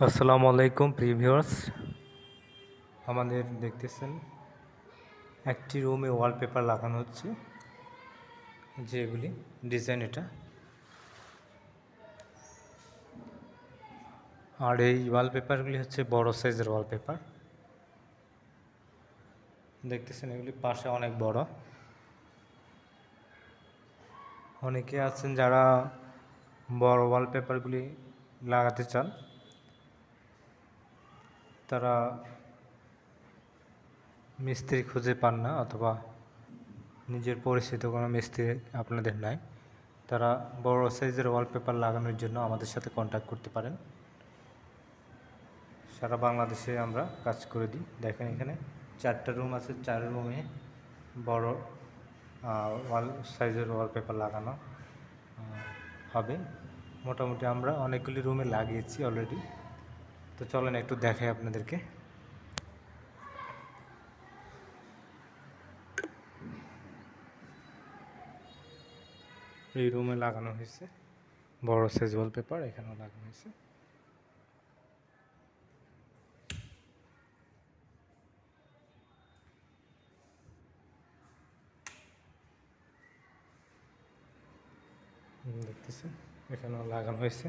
আসসালামু আলাইকুম প্রিভিউয়ার্স আমাদের দেখতেছেন একটি রুমে ওয়ালপেপার লাগানো হচ্ছে, যেগুলি ডিজাইন এটা। আর এই ওয়ালপেপারগুলি হচ্ছে বড় সাইজের ওয়ালপেপার দেখতেছেন এগুলি পাশে অনেক বড়। অনেকে আছেন যারা বড় ওয়ালপেপারগুলি লাগাতে চান। তারা মিস্ত্রি খুঁজে পান না অথবা নিজের পরিচিত কোনো মিস্ত্রি আপনাদের নাই। তারা বড় সাইজের ওয়ালপেপার লাগানোর জন্য আমাদের সাথে কন্ট্যাক্ট করতে পারেন। সারা বাংলাদেশে আমরা কাজ করে দিই। দেখেন এখানে চারটা রুম আছে। চার রুমে বড় ওয়াল সাইজের ওয়ালপেপার লাগানো হবে। মোটামুটি আমরা অনেকগুলি রুমে লাগিয়েছি অলরেডি তো চলেন একটু দেখাই আপনাদেরকে। এই রুমে লাগানো হয়েছে। বড় সাইজ ওয়ালপেপার এখানেও লাগানো হয়েছে। দেখতেছেন, এখানেও লাগানো হয়েছে।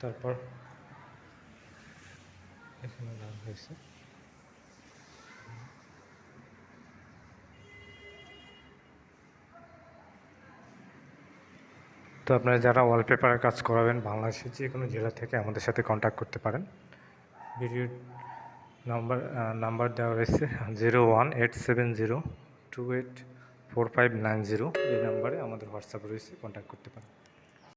তারপর এখানে লাগানো হয়েছে। তো আপনারা যারা ওয়ালপেপারের কাজ করাবেন, বাংলাদেশের যে কোনো জেলা থেকে আমাদের সাথে কন্ট্যাক্ট করতে পারেন। ভিডিও নাম্বার নাম্বার দেওয়া রয়েছে zero one eight seven zero two eight four five nine zero এই নাম্বারে আমাদের হোয়াটসঅ্যাপ রয়েছে কন্ট্যাক্ট করতে পারেন।